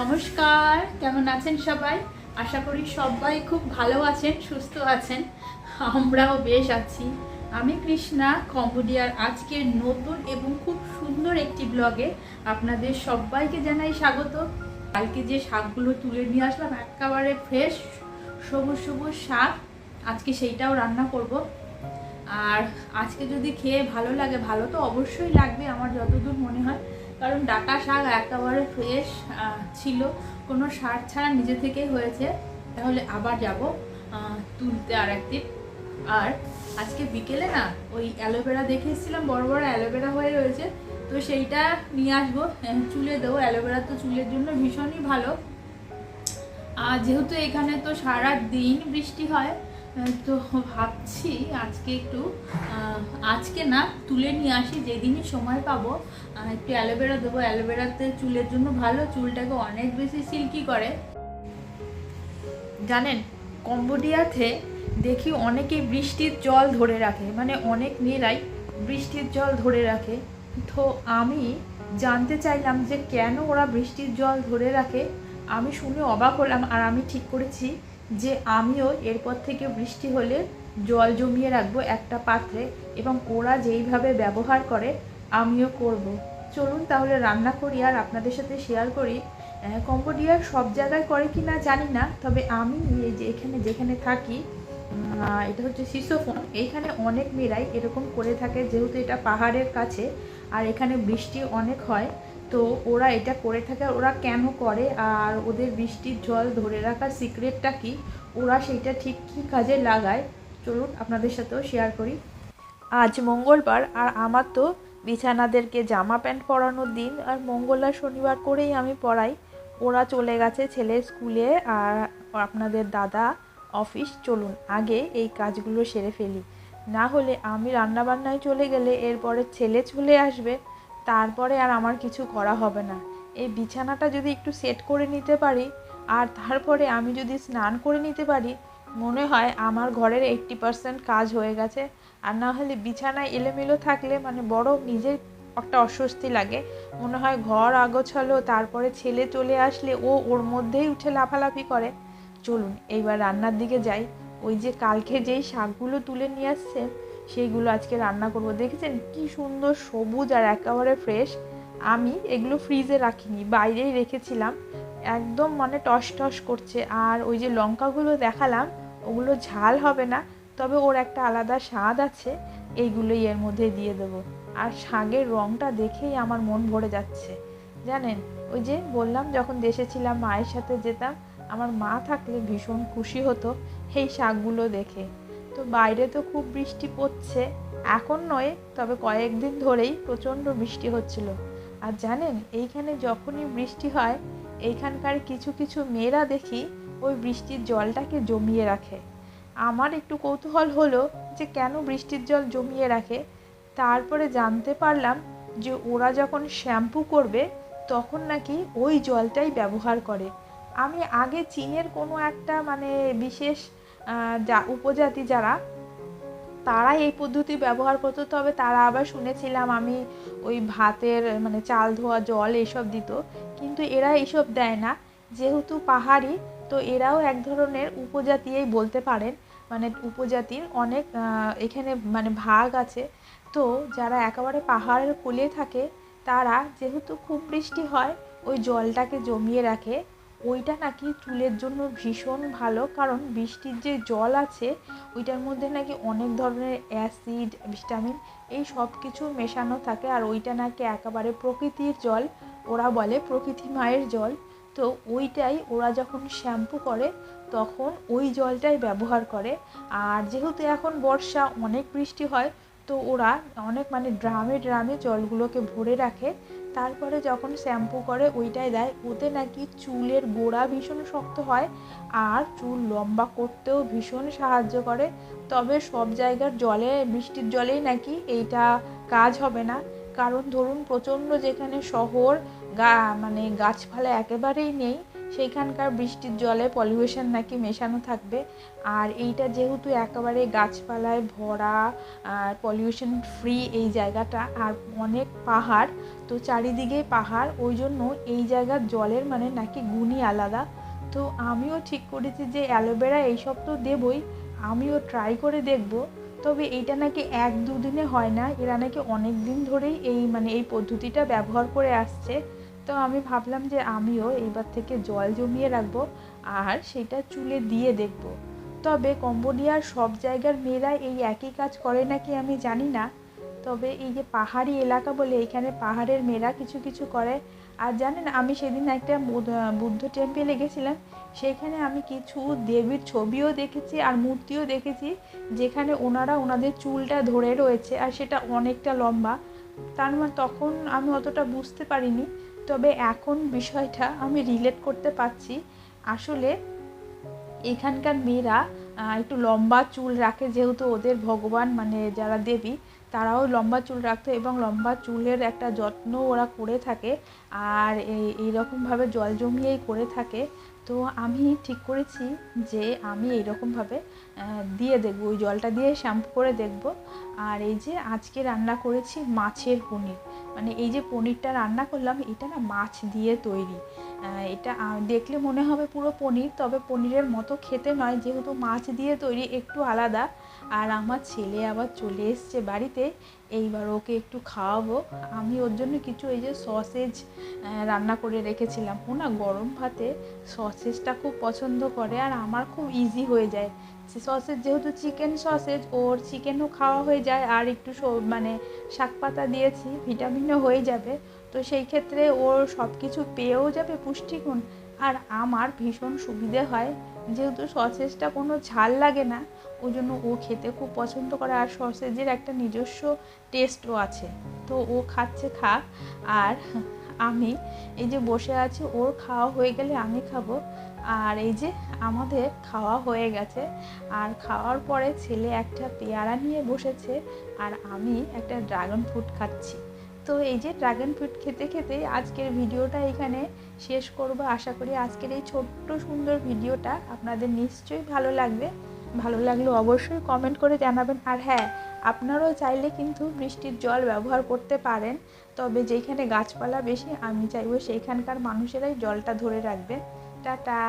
নমস্কার, কেমন আছেন সবাই? আশা করি সবাই খুব ভালো আছেন, সুস্থ আছেন। আমরাও বেশ আছি। আমি কৃষ্ণা কম্বোডিয়ার আজকের নতুন এবং খুব সুন্দর একটি ব্লগে আপনাদের সবাইকে জানাই স্বাগত। কালকে যে শাকগুলো তুলে নিয়ে আসলাম, একেবারে ফ্রেশ সবুজ সবুজ শাক। আজকে সেইটাও রান্না করব। আর আজকে যদি খেয়ে ভালো লাগে, ভালো তো অবশ্যই লাগবে, আমার যতদূর মনে হয়। কারণ ডাটা শাক একেবারে ফ্রেশ ছিল। কোনো সার ছাড়া নিজে থেকেই হয়েছে। তাহলে আবার যাব তুলতে আর একদিন আর আজকে বিকেলে না, ওই অ্যালোভেরা দেখে এসেছিলাম, বড় বড় অ্যালোভেরা হয়ে রয়েছে। তো সেইটা নিয়ে আসব। চুলে দেবো। অ্যালোভেরা তো চুলের জন্য ভীষণই ভালো। আর যেহেতু এখানে তো সারা দিন বৃষ্টি হয় তো ভাবছি আজকে একটু আজকে না তুলে নিয়ে আসি, যেদিনই সময় পাবো। একটু অ্যালোভেরা দেবো। অ্যালোভেরাতে চুলের জন্য ভালো, চুলটাকে অনেক বেশি সিল্কি করে। জানেন, কম্বোডিয়াতে দেখি অনেকেই বৃষ্টির জল ধরে রাখে মানে অনেক মেয়েরাই বৃষ্টির জল ধরে রাখে। তো আমি জানতে চাইলাম যে কেন ওরা বৃষ্টির জল ধরে রাখে? আমি শুনে অবাক হলাম, আর আমি ঠিক করেছি যে আমিও এরপর থেকে বৃষ্টি হলে জল জমিয়ে রাখব একটা পাত্রে এবং ওরা যেইভাবে ব্যবহার করে, আমিও করব। চলুন তাহলে রান্না করি আর আপনাদের সাথে শেয়ার করি। কম্বোডিয়ার সব জায়গায় করে কি না জানি না, তবে আমি যে এখানে যেখানে থাকি এটা হচ্ছে সিসোফোন। এইখানে অনেক মেয়েরাই এরকম করে থাকে, যেহেতু এটা পাহাড়ের কাছে, আর এখানে বৃষ্টি অনেক হয়। তো ওরা এটা করে থাকে ওরা কেন করে? আর ওদের বৃষ্টির জল ধরে রাখার সিক্রেটটা কি? ওরা সেইটা ঠিক কী কাজে লাগায়? চলুন আপনাদের সাথেও শেয়ার করি। আজ মঙ্গলবার আর আমার তো বিছানাদেরকে জামা প্যান্ট পরানোর দিন আর মঙ্গলবার শনিবার করেই আমি পড়াই। ওরা চলে গেছে ছেলের স্কুলে আর আপনাদের দাদা অফিস চলুন আগে এই কাজগুলো সেরে ফেলি। না হলে আমি রান্নাবান্নায় চলে গেলে এরপরে ছেলে চলে আসবে। তারপরে আর আমার কিছু করা হবে না। এই বিছানাটা যদি একটু সেট করে নিতে পারি, আর তারপরে আমি যদি স্নান করে নিতে পারি, মনে হয় আমার ঘরের এইট্টি পার্সেন্ট কাজ হয়ে গেছে। আর না হলে বিছানায় এলোমেলো থাকলে মানে বড় নিজের একটা অস্বস্তি লাগে। মনে হয় ঘর আগোছালো, তারপরে ছেলে চলে আসলে ও ওর মধ্যেই উঠে লাফালাফি করে। চলুন, এইবার রান্নার দিকে যাই। ওই যে কালকে যেই শাকগুলো তুলে নিয়ে আসছে সেইগুলো আজকে রান্না করব। দেখেছেন? কি সুন্দর সবুজ আর একেবারে ফ্রেশ আমি এগুলো ফ্রিজে রাখিনি, বাইরেই রেখেছিলাম। একদম মানে টস টস করছে। আর ওই যে লঙ্কাগুলো দেখালাম, ওগুলো ঝাল হবে না, তবে ওর একটা আলাদা স্বাদ আছে। এইগুলোই এর মধ্যে দিয়ে দেবো। আর শাকের রঙটা দেখেই আমার মন ভরে যাচ্ছে। জানেন? ওই যে বললাম, যখন দেশে ছিলাম, মায়ের সাথে যেতাম, আমার মা থাকলে ভীষণ খুশি হতো এই শাকগুলো দেখে। তো বাইরে তো খুব বৃষ্টি পড়ছে। এখন নয়, তবে কয়েকদিন ধরেই প্রচণ্ড বৃষ্টি হচ্ছিল। আর জানেন, এইখানে যখনই বৃষ্টি হয়, এইখানকার কিছু কিছু মেয়েরা দেখি ওই বৃষ্টির জলটাকে জমিয়ে রাখে। আমার একটু কৌতূহল হলো যে কেন বৃষ্টির জল জমিয়ে রাখে? তারপরে জানতে পারলাম যে ওরা যখন শ্যাম্পু করবে, তখন নাকি ওই জলটাই ব্যবহার করে। আমি আগে চীনের কোনো একটা মানে বিশেষ যা উপজাতি যারা তারা এই পদ্ধতি ব্যবহার করতো। তবে তারা আবার শুনেছিলাম আমি ওই ভাতের মানে চাল ধোয়া, জল এসব দিত। কিন্তু এরা এইসব দেয় না। যেহেতু পাহাড়ি, তো এরাও এক ধরনের উপজাতিই বলতে পারেন। মানে উপজাতির অনেক এখানে মানে ভাগ আছে। তো যারা একেবারে পাহাড়ের কোলে থাকে, তারা যেহেতু খুব বৃষ্টি হয়, ওই জলটাকে জমিয়ে রাখে। ওইটা নাকি চুলের জন্য ভীষণ ভালো, কারণ বৃষ্টির যে জল আছে, ওইটার মধ্যে নাকি অনেক ধরনের অ্যাসিড, ভিটামিন এই সব কিছু মেশানো থাকে। আর ওইটা নাকি একেবারে প্রকৃতির জল, ওরা বলে প্রকৃতি মায়ের জল। তো ওইটাই ওরা যখন শ্যাম্পু করে, তখন ওই জলটাই ব্যবহার করে। আর যেহেতু এখন বর্ষা, অনেক বৃষ্টি হয়, তো ওরা অনেক মানে ড্রামে ড্রামে জলগুলোকে ভরে রাখে। তারপরে যখন শ্যাম্পু করে, ওইটাই দেয়। ওতে নাকি চুলের গোড়া ভীষণ শক্ত হয় আর চুল লম্বা করতেও ভীষণ সাহায্য করে। তবে সব জায়গার জলে, বৃষ্টির জলেই নাকি এইটা কাজ হবে না। কারণ ধরুন, প্রচণ্ড যেখানে শহর, গা মানে গাছপালা একেবারেই নেই সেইখানকার বৃষ্টির জলে পলিউশন নাকি মেশানো থাকবে। আর এইটা যেহেতু একেবারে গাছপালায় ভরা, আর পলিউশন ফ্রি এই জায়গাটা, আর অনেক পাহাড়, তো চারিদিকে পাহাড়, ওই জন্য এই জায়গার জলের মানে নাকি গুণই আলাদা। তো আমিও ঠিক করেছি যে অ্যালোভেরা এইসব তো দেবই, আমিও ট্রাই করে দেখব। তবে এইটা নাকি এক দুদিনে হয় না, এরা নাকি অনেক দিন ধরেই এই মানে এই পদ্ধতিটা ব্যবহার করে আসছে। তো আমি ভাবলাম যে আমিও এইবার থেকে জল জমিয়ে রাখব আর সেটা চুলে দিয়ে দেখব। তবে কম্বোডিয়ার সব জায়গার মেয়েরা এই একই কাজ করে নাকি আমি জানি না। তবে এই যে পাহাড়ি এলাকা বলে এখানে পাহাড়ের মেয়েরা কিছু কিছু করে। আর জানেন, আমি সেদিন একটা বুদ্ধ টেম্পেলে গেছিলাম। সেখানে আমি কিছু দেবীর ছবিও দেখেছি আর মূর্তিও দেখেছি, যেখানে ওনারা ওনাদের চুলটা ধরে রয়েছে আর সেটা অনেকটা লম্বা। তার মানে তখন আমি অতটা বুঝতে পারিনি। তবে এখন বিষয়টা আমি রিলেট করতে পারছি। আসলে এখানকার মেয়েরা একটু লম্বা চুল রাখে যেহেতু ওদের ভগবান মানে যারা দেবী, তারাও লম্বা চুল রাখতো এবং লম্বা চুলের একটা যত্ন ওরা করে থাকে। আর এই, এইরকমভাবে জল জমিয়েই করে থাকে। তো আমি ঠিক করেছি যে আমি এইরকমভাবে দিয়ে দেখব, ওই জলটা দিয়ে শ্যাম্পু করে দেখব। আর এই যে আজকে রান্না করেছি মাছের পনির। মানে এই যে পনিরটা রান্না করলাম, এটা না মাছ দিয়ে তৈরি। এটা দেখলে মনে হবে পুরো পনির, তবে পনিরের মতো খেতে নয়, যেহেতু মাছ দিয়ে তৈরি একটু আলাদা। আর আমার ছেলে আবার চলে এসছে বাড়িতে, এইবার ওকে একটু খাওয়াবো। আমি ওর জন্য কিছু এই যে সসেজ রান্না করে রেখেছিলাম। ও না গরম ভাতে সসেজটা খুব পছন্দ করে, আর আমার খুব ইজি হয়ে যায়। সসেজ যেহেতু চিকেন সসেজ, ওর চিকেনও খাওয়া হয়ে যায়, আর একটু মানে শাক পাতা দিয়েছি, ভিটামিনও হয়ে যাবে। তো সেই ক্ষেত্রে ওর সব কিছু পেয়েও যাবে পুষ্টিগুণ। আর আমার ভীষণ সুবিধে হয়, যেহেতু সসেজটা কোনো ঝাল লাগে না, ওই জন্য ও খেতে খুব পছন্দ করে। আর সসেজের একটা নিজস্ব টেস্টও আছে। তো ও খাচ্ছে, খাক। আর আমি এই যে বসে আছি, ওর খাওয়া হয়ে গেলে আমি খাব। আর এই যে আমাদের খাওয়া হয়ে গেছে। আর খাওয়ার পরে ছেলে একটা পেয়ারা নিয়ে বসেছে। আর আমি একটা ড্রাগন ফ্রুট খাচ্ছি। তো এই যে ড্রাগন ফ্রুট খেতে খেতে আজকের ভিডিওটা এখানে শেষ করব। আশা করি আজকের এই ছোট্ট সুন্দর ভিডিওটা আপনাদের নিশ্চয়ই ভালো লাগবে। ভালো লাগলে অবশ্যই কমেন্ট করে জানাবেন। আর হ্যাঁ আপনারাও চাইলে কিন্তু বৃষ্টির জল ব্যবহার করতে পারেন। তবে যেখানে গাছপালা বেশি, আমি চাইব সেইখানকার মানুষেরাই জলটা ধরে রাখবে। টাটা!